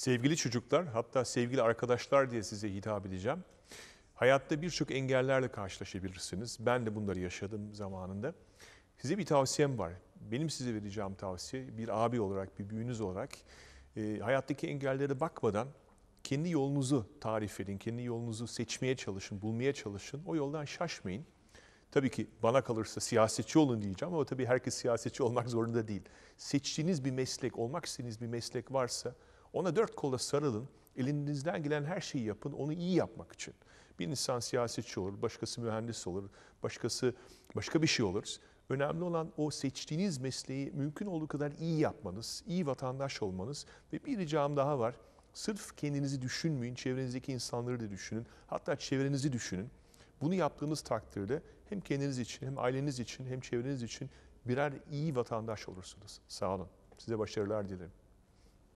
Sevgili çocuklar, hatta sevgili arkadaşlar diye size hitap edeceğim. Hayatta birçok engellerle karşılaşabilirsiniz. Ben de bunları yaşadım zamanında. Size bir tavsiyem var. Benim size vereceğim tavsiye bir abi olarak, bir büyüğünüz olarak e, hayattaki engellere bakmadan kendi yolunuzu tarif edin, kendi yolunuzu seçmeye çalışın, bulmaya çalışın. O yoldan şaşmayın. Tabii ki bana kalırsa siyasetçi olun diyeceğim ama tabii herkes siyasetçi olmak zorunda değil. Seçtiğiniz bir meslek, olmak istediğiniz bir meslek varsa ona dört kola sarılın. Elinizden gelen her şeyi yapın, onu iyi yapmak için. Bir insan siyasetçi olur, başkası mühendis olur, başkası başka bir şey olur. Önemli olan o seçtiğiniz mesleği mümkün olduğu kadar iyi yapmanız, iyi vatandaş olmanız ve bir ricam daha var. Sırf kendinizi düşünmeyin, çevrenizdeki insanları da düşünün. Hatta çevrenizi düşünün. Bunu yaptığınız takdirde hem kendiniz için, hem aileniz için, hem çevreniz için birer iyi vatandaş olursunuz. Sağ olun. Size başarılar dilerim.